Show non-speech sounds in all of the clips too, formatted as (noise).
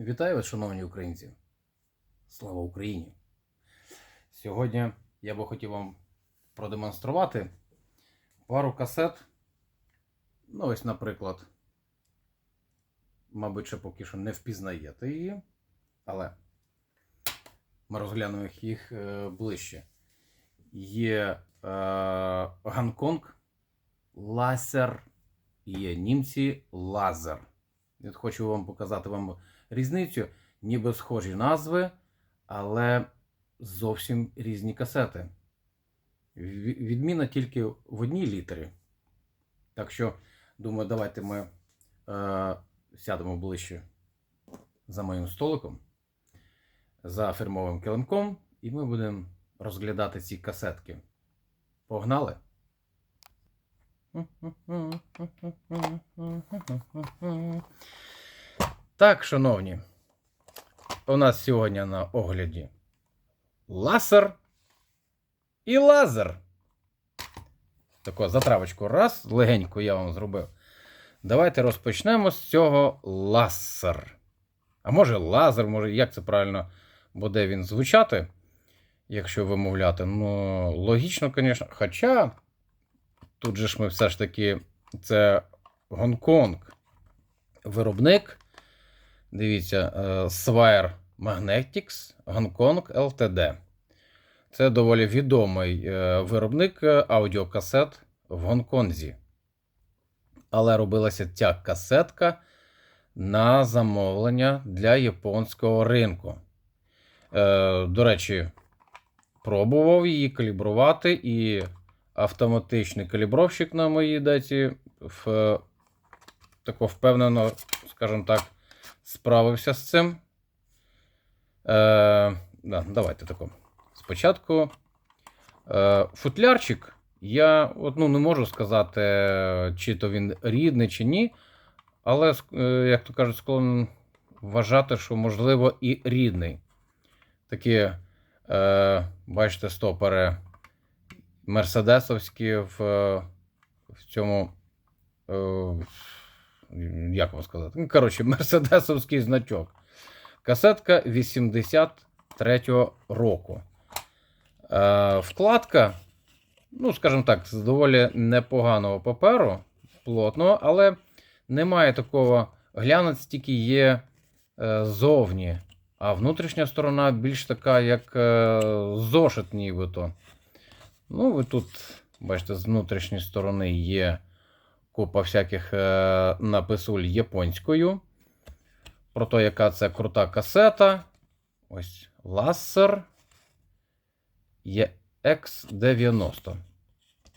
Вітаю вас, шановні українці. Слава Україні! Сьогодні я би хотів вам продемонструвати пару касет. Ну, ось, наприклад, мабуть, ще поки що не впізнаєте її, але ми розглянемо їх е, ближче. Є е, Гонконг Ласер, є німці Лазер. Я хочу вам показати вам різницю, ніби схожі назви, але зовсім різні касети. Відміна тільки в одній літері. Так що, думаю, давайте ми е, сядемо ближче за моїм столиком, за фірмовим килимком, і ми будемо розглядати ці касетки. Погнали! Так, шановні, у нас сьогодні на огляді ласер і лазер. Таку затравочку раз, легенько я вам зробив. Давайте розпочнемо з цього ласер. А може лазер, може, як це правильно буде він звучати, якщо вимовляти. Ну, логічно, звісно. Хоча тут же ж ми все ж таки це Гонконг. Виробник. Дивіться, е, Swire Magnetics Kong Ltd. Це доволі відомий е, виробник е, аудіокасет в Гонконзі. Але робилася ця касетка на замовлення для японського ринку. До речі, пробував її калібрувати, і автоматичний калібровщик на моїй даті в, тако впевнено, скажімо так, справився з цим. Е, да, давайте тако. Спочатку е, футлярчик. Я от, ну, не можу сказати, чи то він рідний, чи ні. Але, е, як то кажуть, склонен вважати, що можливо і рідний. Такі, е, бачите, стопери мерседесовські в, в цьому. Е, як вам сказати? Ну, коротше, мерседесовський значок. Касетка 83-го року. Е, вкладка, ну, скажімо так, з доволі непоганого паперу, плотного, але немає такого глянець, тільки є е, зовні. А внутрішня сторона більш така, як е, зошит, нібито. Ну, ви тут, бачите, з внутрішньої сторони є купа всяких е, написуль японською. Про те, яка це крута касета. Ось Lasser EX90.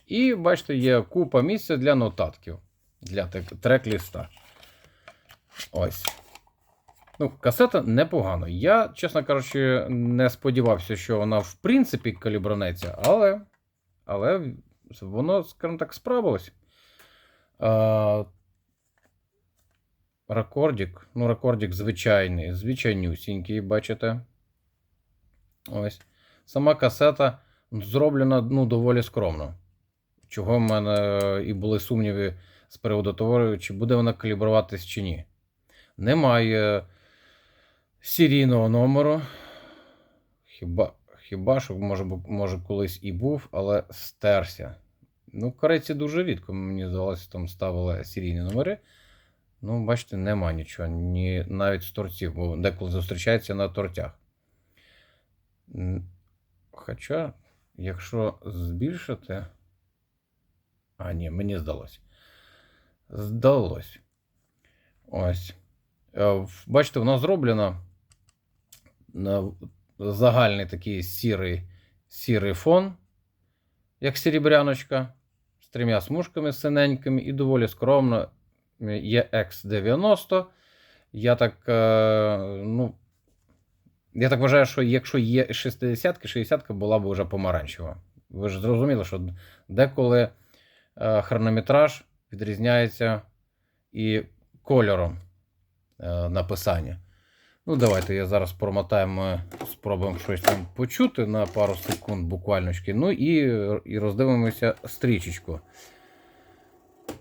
І бачите, є купа місця для нотатків. Для трек-ліста. Ось. Ну, касета непогано. Я, чесно кажучи, не сподівався, що вона в принципі калібронеться, але, але воно, скажімо так, справилось. Рекордік. Ну, рекордік звичайний, звичайнюсінький, бачите. Ось. Сама касета зроблена ну, доволі скромно. Чого в мене і були сумніви з приводу того, чи буде вона калібруватись чи ні. Немає серійного номеру. Хіба, хіба що, може, може, колись і був, але стерся. Ну, корейці дуже рідко, мені здалося, там ставили серійні номери. Ну, бачите, нема нічого, ні, навіть з торців, бо деколи зустрічається на тортях. Хоча, якщо збільшити. А, ні, мені здалося. Здалось. Ось. Е, Бачите, воно зроблено загальний такий сірий, сірий фон, як серебряночка, трьома смужками синенькими і доволі скромно. Є X90. Я так, е, ну, я так вважаю, що якщо є 60 60 була б вже помаранчева. Ви ж зрозуміли, що деколи е, хронометраж відрізняється і кольором е, написання. Ну, давайте я зараз промотаємо, ми спробуємо щось там почути на пару секунд буквальночки. Ну і, і роздивимося стрічечку.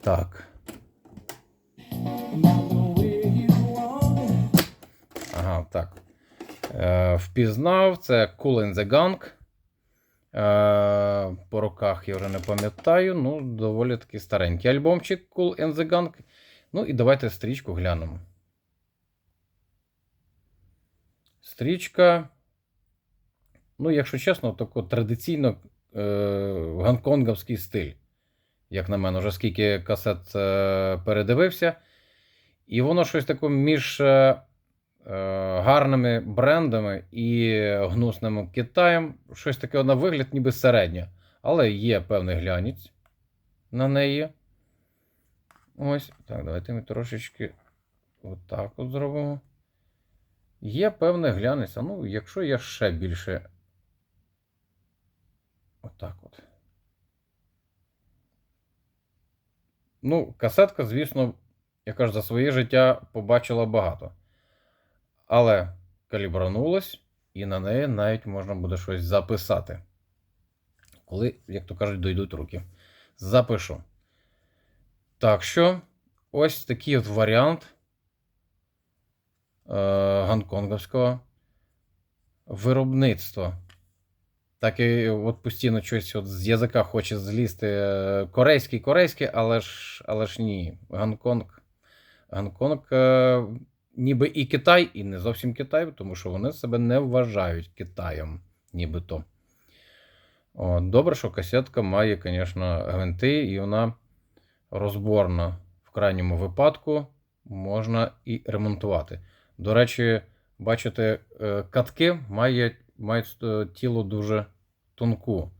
Так. Ага, так. Е, впізнав, це Cool in the Gang. Е, по роках я вже не пам'ятаю. Ну, доволі такий старенький альбомчик Cool in the Gang. Ну і давайте стрічку глянемо. Стрічка. Ну, якщо чесно, тако традиційно е, гонконговський стиль. Як на мене, вже скільки касет е, передивився. І воно щось таке між е, е, гарними брендами і гнусним Китаєм. Щось таке на вигляд, ніби середнє. Але є певний глянець на неї. Ось. Так, давайте ми трошечки отак от зробимо. Є певний глянець. А ну, якщо я ще більше. Отак от. Ну, касетка, звісно, я кажу, за своє життя побачила багато. Але калібранулась, і на неї навіть можна буде щось записати. Коли, як то кажуть, дойдуть руки. Запишу. Так що, ось такий от варіант гонконговського виробництва. Так і от постійно щось от з язика хоче злізти е, корейський, корейський, але ж, але ж ні. Гонконг. Гонконг е, ніби і Китай, і не зовсім Китай, тому що вони себе не вважають Китаєм, нібито. О, добре, що касетка має, звісно, гвинти, і вона розборна. В крайньому випадку можна і ремонтувати. До речі, бачите, е, катки мають, мають е, тіло дуже тонку.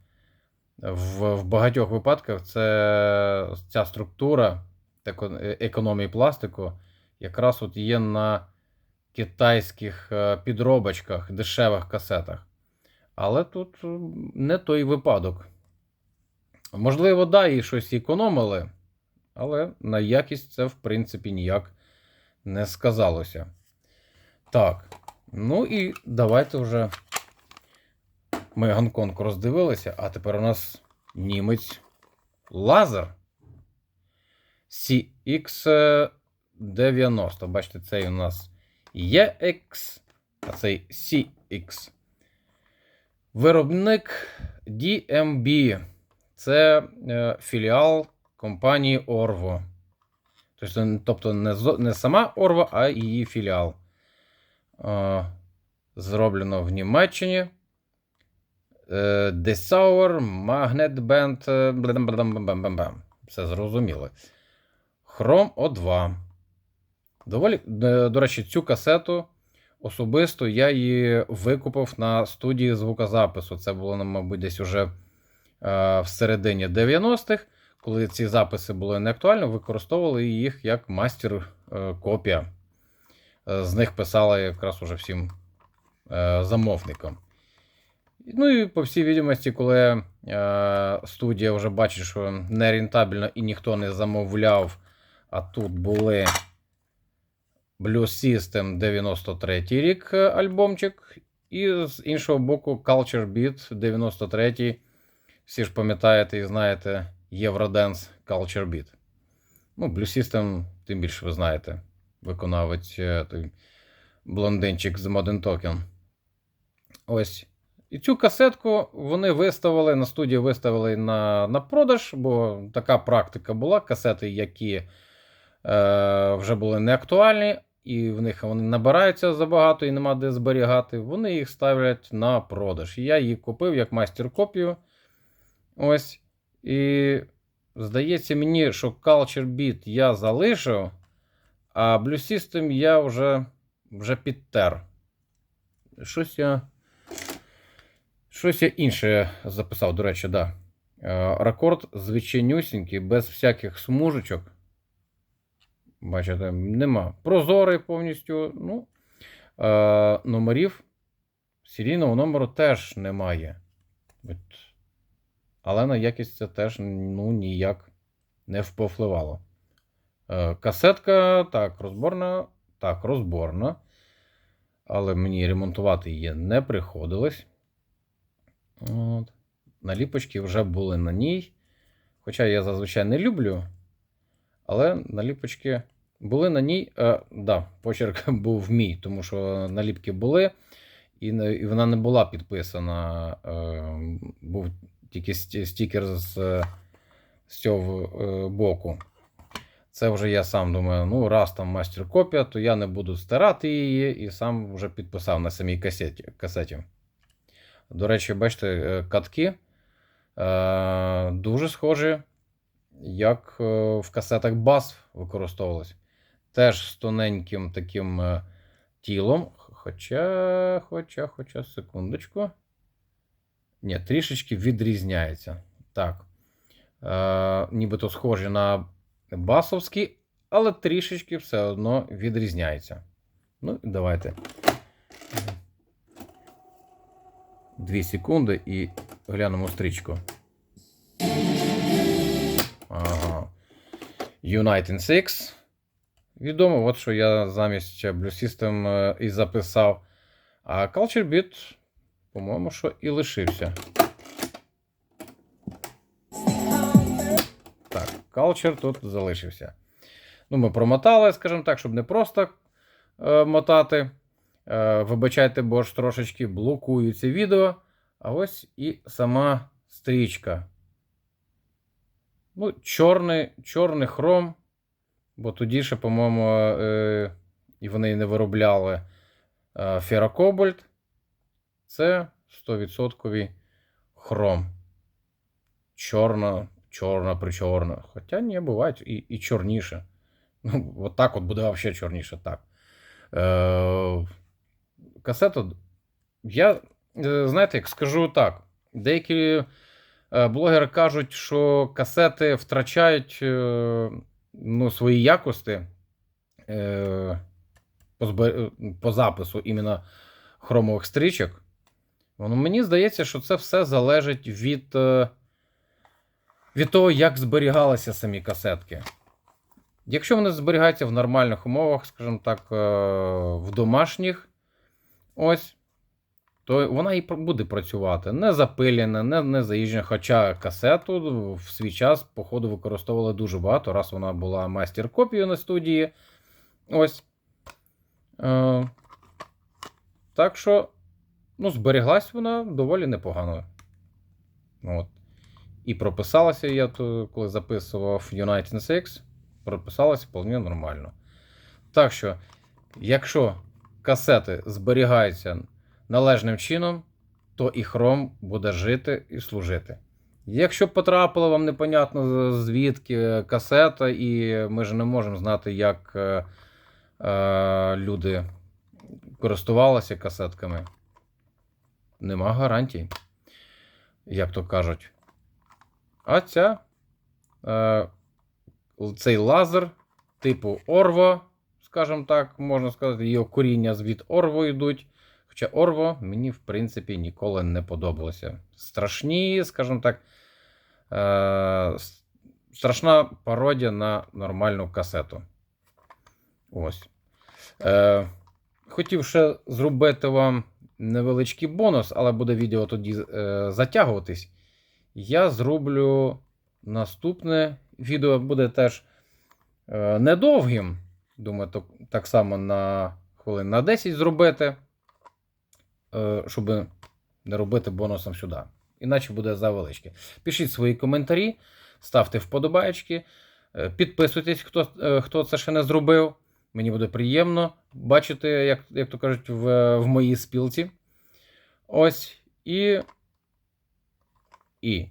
В, в багатьох випадках це ця структура е, економії пластику якраз от є на китайських підробочках, дешевих касетах. Але тут не той випадок. Можливо, да, і щось економили, але на якість це, в принципі, ніяк не сказалося. Так, ну і давайте вже ми Гонконг роздивилися, а тепер у нас німець лазер CX90. Бачите, цей у нас EX, а цей CX. Виробник DMB. Це е, філіал компанії Orvo. Тобто, тобто не, сама Orvo, а її філіал. Е, зроблено в Німеччині. Е, Magnet Band. е. Все зрозуміло. Chrome O2. Доволі, до речі, цю касету особисто я її викупив на студії звукозапису. Це було, ну, мабуть, десь уже в середині 90-х, коли ці записи були не актуальні, використовували їх як мастер-копія. З них писали якраз уже всім е, замовникам. Ну і по всій відомості, коли е, студія вже бачить, що не рентабельно і ніхто не замовляв, а тут були Blue System 93 рік е, альбомчик, і з іншого боку, Culture Beat 93. Всі ж пам'ятаєте і знаєте Eurodance Culture Beat. Ну, Blue System, тим більше ви знаєте, виконавець е, той блондинчик з Modern Token. Ось. І цю касетку вони виставили на студії виставили на, на продаж, бо така практика була. Касети, які е, вже були не актуальні, і в них вони набираються забагато і нема де зберігати. Вони їх ставлять на продаж. Я її купив як майстер-копію. Ось. І здається мені, що Culture Beat я залишив, а Blue я вже, вже підтер. Щось я. Щось я інше записав, до речі, да. Е, Рекорд звичайнюсінький, без всяких смужечок. Бачите, нема. Прозорий повністю. Ну, е, номерів серійного номеру теж немає. Але на якість це теж ну, ніяк не впливало. Е, касетка, так, розборна. Так, розборна. Але мені ремонтувати її не приходилось. От. Наліпочки вже були на ній. Хоча я зазвичай не люблю, але наліпочки були на ній. Е, да, почерк (laughs) був мій, тому що наліпки були, і, і вона не була підписана. Е, був тільки стікер з, з цього е, боку. Це вже я сам думаю, ну, раз там мастер копія, то я не буду стирати її і сам вже підписав на самій касеті. касеті. До речі, бачите, е, катки е, дуже схожі, як е, в касетах BASF використовувалось. Теж з тоненьким таким е, тілом. Хоча, хоча, хоча, секундочку. Ні, трішечки відрізняється. Так. Е, нібито схожі на басовські, але трішечки все одно відрізняється. Ну, давайте. Дві секунди і глянемо стрічку. Ага. United 6. Відомо, от що я замість Blue System е, і записав. А Culture Beat, по-моєму, що і лишився. Culture тут залишився. Ну, ми промотали, скажімо так, щоб не просто е, мотати. Е, вибачайте, бо ж трошечки блокується відео. А ось і сама стрічка. Ну, чорний, чорний хром. Бо тоді ще, по-моєму, е, і вони не виробляли е, ферокобальт. Це 100% хром. Чорна, чорна, причорна. Хоча ні, бувають і, і чорніше. Ну, от так от буде взагалі чорніше. Так. Е, касета. Я, е, знаєте, як скажу так, деякі е, блогери кажуть, що касети втрачають е, ну, свої якості по, запису іменно хромових стрічок. Воно, мені здається, що це все залежить від, від того, як зберігалися самі касетки. Якщо вони зберігаються в нормальних умовах, скажімо так, е, в домашніх, ось, то вона і буде працювати. Не запилена, не, не заїжджена. Хоча касету в свій час, походу, використовували дуже багато, раз вона була майстер-копією на студії. Ось. Е, так що, ну, зберіглась вона доволі непогано. От. І прописалася я, то, коли записував United 6, прописалася вполне нормально. Так що, якщо касети зберігаються належним чином, то і хром буде жити і служити. Якщо потрапило вам непонятно звідки касета, і ми ж не можемо знати, як е, е, люди користувалися касетками, нема гарантій, як то кажуть. А ця, е, цей лазер типу Орво, скажімо так, можна сказати, його коріння від Орво йдуть. Хоча Орво мені, в принципі, ніколи не подобалося. Страшні, скажімо так, е, страшна пародія на нормальну касету. Ось. Е, хотів ще зробити вам невеличкий бонус, але буде відео тоді е, затягуватись. Я зроблю наступне відео, буде теж е, недовгим. Думаю, так само на хвилин на 10 зробити, е, щоб не робити бонусом сюди. Іначе буде завелички. Пишіть свої коментарі, ставте вподобайки, е, підписуйтесь, хто, хто це ще не зробив. Мені буде приємно бачити, як, як то кажуть, в, в моїй спілці. Ось. І, і,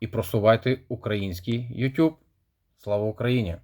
і просувайте український YouTube. Слава Україні!